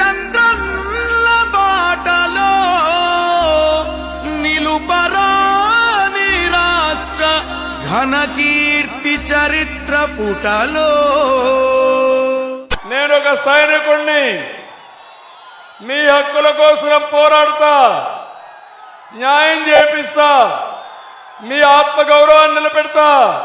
చంద్రన్న బాటలో నిలుపరాని రాష్ట్ర ఘనకీర్తి చరిత్ర పుటలో. నేను ఒక సైనికుణ్ణి. మీ హక్కుల కోసం పోరాడతా. న్యాయం చేపిస్తా. మీ ఆత్మగౌరవాన్ని నిలబెడతా.